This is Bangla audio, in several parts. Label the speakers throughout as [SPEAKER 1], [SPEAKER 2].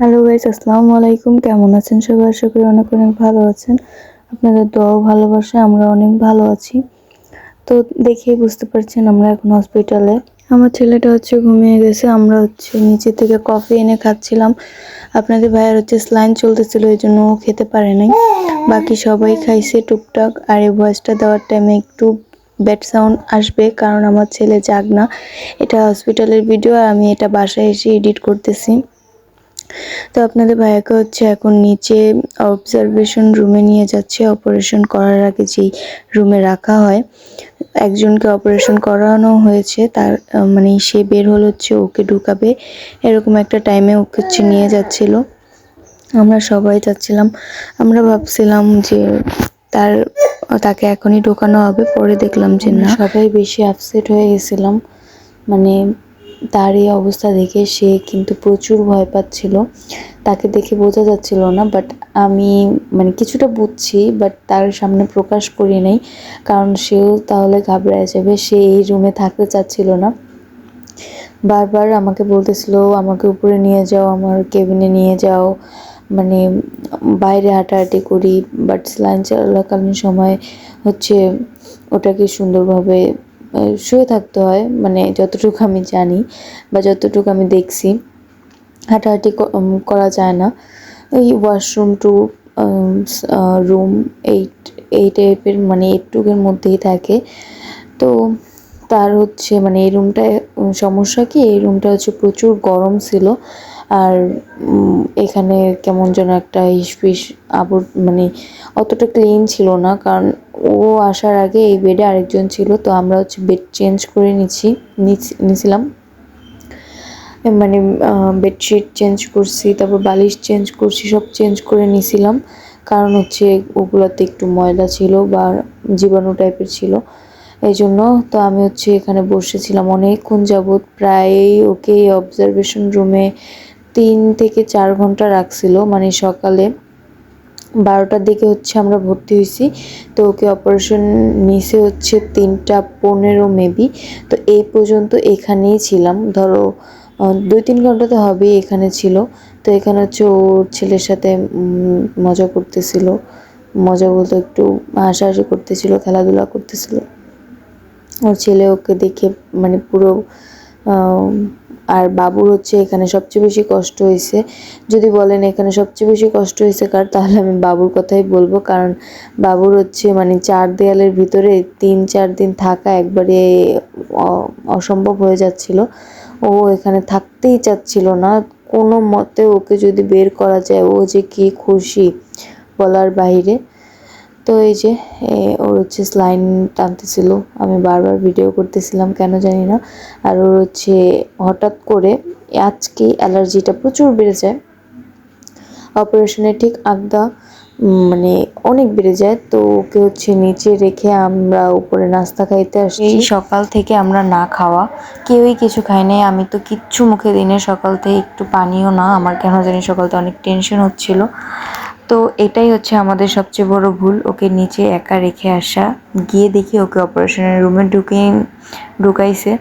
[SPEAKER 1] হ্যালো গাইস আসসালামু আলাইকুম। কেমন আছেন সবাই? আশা করি অনেক অনেক ভালো আছেন। আপনাদের দোয়াও ভালোবাসে, আমরা অনেক ভালো আছি। তো দেখেই বুঝতে পারছেন আমরা এখন হসপিটালে আমার ছেলেটা হচ্ছে ঘুমিয়ে গেছে, আমরা হচ্ছে নিচে থেকে কফি এনে খাচ্ছিলাম। আপনাদের ভাইয়ের হচ্ছে স্লাইন চলতেছিল, এই জন্য ও খেতে পারে নাই। বাকি সবাই খাইছে টুকটাক, আর এই ভয়েসটা দেওয়ার টাইমে একটু ব্যাড সাউন্ড আসবে, কারণ আমার ছেলে জাগ না। এটা হসপিটালের ভিডিও আর আমি এটা বাসায় এসে এডিট করতেছি। তো আপনাদের ভাইয়াকে হচ্ছে এখন নিচে অবজারভেশন রুমে নিয়ে যাচ্ছে। অপারেশন করার আগে যেই রুমে রাখা হয়, একজনকে অপারেশন করানো হয়েছে। তার মানে সে বের হলো হচ্ছে ওকে ঢুকাবে। এরকম একটা টাইমে ওকে হচ্ছে নিয়ে যাচ্ছিল। আমরা সবাই যাচ্ছিলাম। আমরা ভাবছিলাম যে তার, তাকে এখনই ঢোকানো হবে। পরে দেখলাম যে না। সবাই বেশি আপসেট হয়ে গেছিলাম। মানে তার এই অবস্থা দেখে সে কিন্তু প্রচুর ভয় পাচ্ছিল। তাকে দেখে বোঝা যাচ্ছিল না বাট আমি মানে কিছুটা বুঝছি বাট তার সামনে প্রকাশ করি নাই, কারণ সেও তাহলে ঘাবড়ায় যাবে, সে এই রুমে থাকতে চাচ্ছিল না। বারবার আমাকে বলতেছিল, আমাকে উপরে নিয়ে যাও, আমার কেবিনে নিয়ে যাও। মানে বাইরে হাঁটাহাঁটি করি বাট স্লাইন চলাকালীন সময় হচ্ছে ওটাকে সুন্দরভাবে শুয়ে থাকতে হয় মানে যতটুকু আমি জানি বা যতটুকু আমি দেখছি। হাঁটাহাঁটি করা যায় না। এই ওয়াশরুম টু রুম এই এই টাইপের মানে এইটুকের মধ্যেই থাকে। তো তার হচ্ছে মানে এই রুমটায় সমস্যা কি? এই রুমটা হচ্ছে প্রচুর গরম ছিল। আর এখানে কেমন যেন একটা হিসফিস আবর মানে অতটা ক্লিন ছিল না। কারণ ও আসার আগে এই বেডে আরেকজন ছিল, তো আমরা হচ্ছে বেড চেঞ্জ করে নিচ্ছি নিছিলাম। মানে বেডশিট চেঞ্জ করছি, তারপর বালিশ চেঞ্জ করছি, সব চেঞ্জ করে নিছিলাম। কারণ হচ্ছে ওগুলোতে একটু ময়লা ছিল বা জীবাণু টাইপের ছিল। এই জন্য তো আমি হচ্ছে এখানে বসেছিলাম অনেকক্ষণ যাবৎ। প্রায় ওকে অবজারভেশন রুমে তিন থেকে চার ঘণ্টা রাখছিল মানে সকালে। বারোটার দিকে হচ্ছে আমরা ভর্তি হয়েছি, তো ওকে অপারেশন নিচে হচ্ছে তিনটা পনেরো মেবি তো এই পর্যন্ত এখানেই ছিলাম। ধরো দুই তিন ঘণ্টা তো হবেই এখানে ছিল। তো এখানে হচ্ছে ওর ছেলের সাথে মজা করতেছিল। মজা বলতে একটু হাসাহাসি করতেছিল, খেলাধুলা করতেছিল। ওর ছেলে ওকে দেখে মানে পুরো আর বাবুর হচ্ছে এখানে সবচেয়ে বেশি কষ্ট হয়েছে। যদি বলেন এখানে সবচেয়ে বেশি কষ্ট হয়েছে কার, তাহলে আমি বাবুর কথাই বলব। কারণ বাবুর হচ্ছে মানে চার দেয়ালের ভিতরে তিন, চার দিন থাকা একবারে অসম্ভব হয়ে যাচ্ছিল। ও এখানে থাকতেই চাচ্ছিল না। কোনো মতে ওকে যদি বের করা যায়, ও যে কি খুশি বলার বাইরে তো এই যে ওর হচ্ছে স্লাইন টানতেছিল। আমি বারবার ভিডিও করতেছিলাম, কেন জানি না। আর ওর হচ্ছে হঠাৎ করে আজকে অ্যালার্জিটা প্রচুর বেড়ে যায়। অপারেশনের ঠিক আগদা মানে অনেক বেড়ে যায়। তো ওকে হচ্ছে নিচে রেখে আমরা উপরে নাস্তা খাইতে আসছি। এই সকাল থেকে আমরা না খাওয়া। কেউই কিছু খাই নাই। আমি তো কিচ্ছু মুখে দিনে সকাল থেকে একটু পানিও না। আমার কেন জানি সকালতে অনেক টেনশন হচ্ছিল। তো এটাই হচ্ছে আমাদের সবচেয়ে বড় ভুল, ওকে নিচে একা রেখে আসা। গিয়ে দেখি ওকে অপারেশনের রুমে ঢুকে ঢুকাইছে।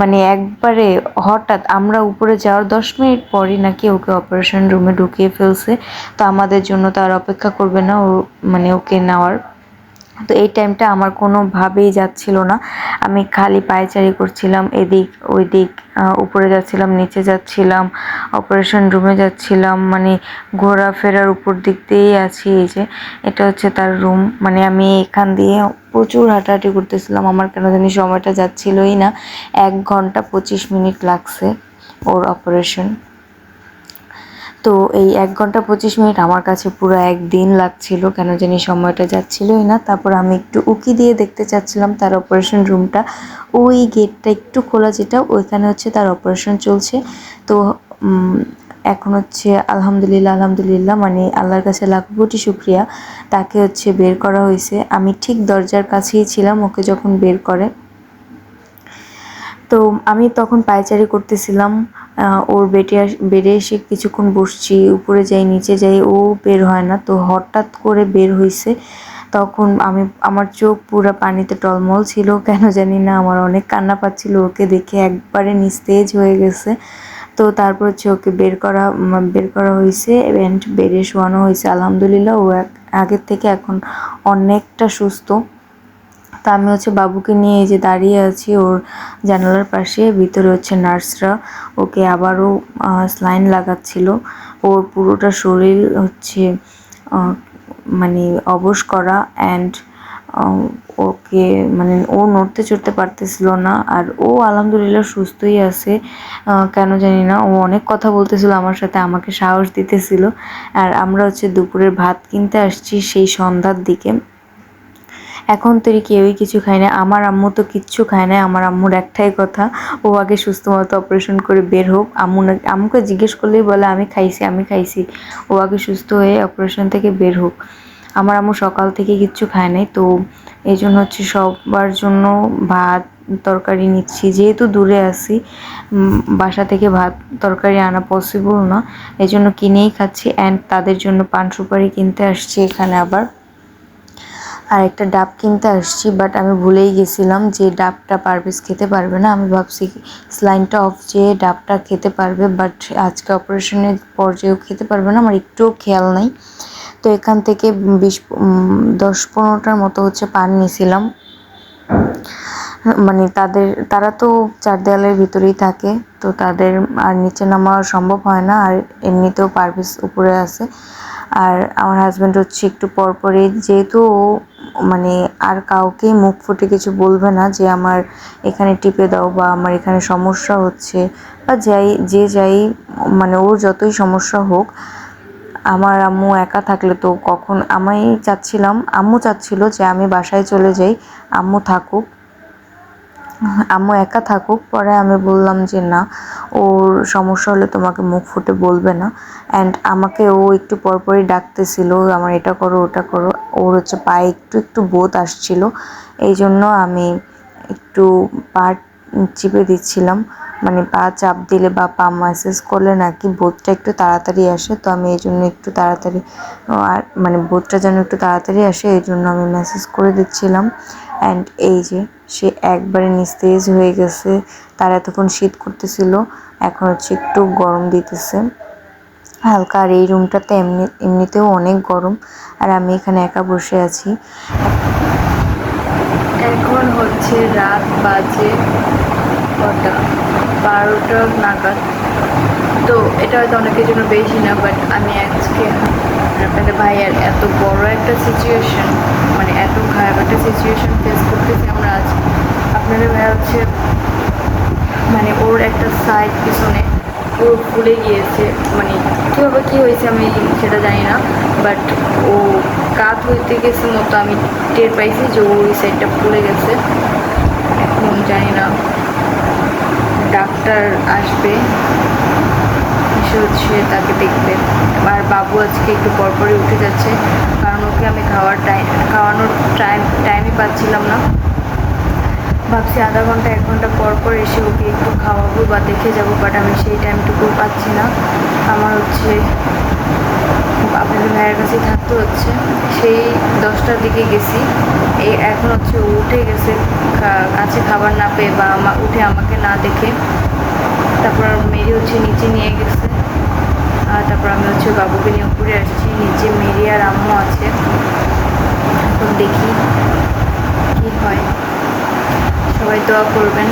[SPEAKER 1] মানে একবারে হঠাৎ আমরা উপরে যাওয়ার দশ মিনিট পরই নাকি ওকে অপারেশন রুমে ঢুকিয়ে ফেলছে। তো আমাদের জন্য তার অপেক্ষা করবে না ও মানে ওকে নেওয়ার। তো এই টাইমটা আমার কোনোভাবেই যাচ্ছিল না। আমি খালি পায়চারি করছিলাম, এদিক ওই দিক উপরে যাচ্ছিলাম, নিচে যাচ্ছিলাম অপারেশন রুমে যাচ্ছিলাম মানে ঘোরাফেরার উপর দিক দিয়েই আছি এই যে। এটা হচ্ছে তার রুম মানে আমি এখান দিয়ে প্রচুর হাঁটাহাঁটি করতেছিলাম। আমার কেন জানি সময়টা যাচ্ছিলই না। এক ঘণ্টা পঁচিশ মিনিট লাগছে ওর অপারেশন তো এই এক ঘণ্টা পঁচিশ মিনিট আমার কাছে পুরো একদিন লাগছিল, কেন জানি সময়টা যাচ্ছিলই না। তারপর আমি একটু উকি দিয়ে দেখতে চাচ্ছিলাম তার অপারেশন রুমটা ওই গেটটা একটু খোলা যেটা, ওইখানে হচ্ছে তার অপারেশন চলছে। তো এখন হচ্ছে আলহামদুলিল্লাহ আলহামদুলিল্লাহ মানে আল্লাহর কাছে লাখ কোটি শুক্রিয়া। তাকে হচ্ছে বের করা হয়েছে। আমি ঠিক দরজার কাছেই ছিলাম, ওকে যখন বের করে। তো আমি তখন পায়চারি করতেছিলাম। ওর বেটে বেডে এসে কিছুক্ষণ বসছি, উপরে যাই, নিচে যাই, ও বের হয় না। তো হঠাৎ করে বের হয়েছে তখন আমি, আমার চোখ পুরো পানিতে টলমল ছিল, কেন জানি না, আমার অনেক কান্না পাচ্ছিল। ওকে দেখে একবারে নিস্তেজ হয়ে গেছে। তো তারপর হচ্ছে ওকে বের করা বের করা হয়েছে অ্যান্ড বেডে শোয়ানো হয়েছে আলহামদুলিল্লাহ, ও আগের থেকে এখন অনেকটা সুস্থ। তা আমি হচ্ছে বাবুকে নিয়ে এই যে দাঁড়িয়ে আছি, ওর জানালার পাশে, ভিতরে হচ্ছে নার্সরা। ওকে আবারও স্লাইন লাগাচ্ছিল। ওর পুরোটা শরীর হচ্ছে মানে অবশ করা অ্যান্ড ওকে মানে ও নড়তে চড়তে পারতেছিল না। আর ও আলহামদুলিল্লাহ সুস্থই আছে। কেন জানি না, ও অনেক কথা বলতেছিল আমার সাথে, আমাকে সাহস দিতেছিল। আর আমরা হচ্ছে দুপুরের ভাত কিনতে আসছি সেই সন্ধ্যার দিকে। এখন তৈরি কেউই কিছু খায় না, আমার আম্মু তো কিচ্ছু খায় না, আমার আম্মুর একটাই কথা, ও আগে সুস্থ মতো অপারেশন করে বের হোক, আম্মু না- আম্মুকে জিজ্ঞেস করলেই বলে, আমি খাইছি আমি খাইছি। ও আগে সুস্থ হয়ে অপারেশন থেকে বের হোক। আমার আম্মু সকাল থেকে কিচ্ছু খায় নাই, তো এই জন্য হচ্ছে সবার জন্য ভাত, তরকারি নিচ্ছি। যেহেতু দূরে আছি বাসা থেকে ভাত, তরকারি আনা পসিবল না, এই জন্য কিনেই খাচ্ছি অ্যান্ড তাদের জন্য পান সুপারি কিনতে আসছি এখানে আবার। আর একটা ডাব কিনতে আসছি বাট আমি ভুলেই গেছিলাম যে ডাবটা পারভেজ খেতে পারবে না। আমি ভাবছি স্লাইনটা অফ যে ডাবটা খেতে পারবে বাট আজকে অপারেশনের পর্যায়েও খেতে পারবে না, আমার একটুও খেয়াল নাই। তো এখান থেকে বিশ দশ পনেরোটার মতো হচ্ছে পান নিয়েছিলাম। মানে তাদের, তারা তো চার দেওয়ালের ভিতরেই থাকে, তো তাদের আর নিচে নামা সম্ভব হয় না, আর এমনিতেও পারভেজ উপরে আছে। আর আমার হাজব্যান্ড হচ্ছে একটু পরপরই, যেহেতু মানে আর কাউকেই মুখ ফুটে কিছু বলবে না যে আমার এখানে টিপে দাও বা আমার এখানে সমস্যা হচ্ছে বা যাই, যে যাই মানে ওর যতই সমস্যা হোক, আমার আম্মু একা থাকলে তো কখন, আমি চাচ্ছিলাম, আম্মু চাচ্ছিল যে আমি বাসায় চলে যাই, আম্মু থাকুক, আম্মু একা থাকুক, পরে আমি বললাম যে না। ওর সমস্যা হলে তোমাকে মুখ ফুটে বলবে না। অ্যান্ড আমাকে ও একটু পরপরই ডাকতেছিল, আমার এটা করো, ওটা করো। ওর হচ্ছে পায়ে একটু একটু বোধ আসছিল। এই জন্য আমি একটু পা চিপে দিচ্ছিলাম। মানে পা চাপ দিলে বা পা ম্যাসেজ করলে নাকি বোধটা একটু তাড়াতাড়ি আসে। তো আমি এই জন্য একটু তাড়াতাড়ি আর মানে বোধটা যেন একটু তাড়াতাড়ি আসে এই জন্য আমি মেসেজ করে দিচ্ছিলাম। অ্যান্ড এই যে, সে একবারে নিস্তেজ হয়ে গেছে। তার এতক্ষণ শীত করতেছিল, এখন হচ্ছে একটু গরম দিতেছে। হালকা, আর এই রুমটাতে এমনি, এমনিতেও অনেক গরম। আর আমি এখানে একা বসে আছি। এখন হচ্ছে রাত বাজে কটা? বারোটা নাগাদ। তো এটা হয়তো অনেকের জন্য বেশি না বাট আমি আজকে আপনাদের ভাইয়ের এত বড় একটা সিচুয়েশন মানে এত খারাপ একটা সিচুয়েশন ফেস করতেছি আমরা আজ। আপনাদের ভাই হচ্ছে মানে ওর একটা সাইড পিছনে পুরো ফুলে গিয়েছে মানে কীভাবে কী হয়েছে আমি সেটা জানি না বাট ও কাত হইতে গেছে মতো আমি টের পাইছি যে ও ওই সাইডটা ফুলে গেছে। এখন জানি না ডাক্তার আসবে। হচ্ছে তাকে দেখবে। আর বাবু আজকে একটু পরপরই উঠে যাচ্ছে, কারণ ওকে আমি খাওয়ার টাইম খাওয়ানোর টাইম, টাইমই পাচ্ছিলাম না। ভাবছি আধা ঘণ্টা, এক ঘণ্টা পর পর এসে ওকে একটু খাওয়াবো বা দেখে যাব বাট আমি সেই টাইমটুকু পাচ্ছি না। আমার হচ্ছে আপনাদের ভাইয়ের কাছেই থাকতে হচ্ছে। সেই দশটার দিকে গেছি। এই এখন হচ্ছে উঠে গেছে কাছে খাবার না পেয়ে বা উঠে আমাকে না দেখে। তারপর মেরি হচ্ছে নিচে নিয়ে গেছে। তারপর আমি হচ্ছে বাবুকে নিয়ে উপরে আসছি নিচে মেরি আর আম্মু আছে। এখন দেখি কি হয়। সবাই দোয়া করবেন।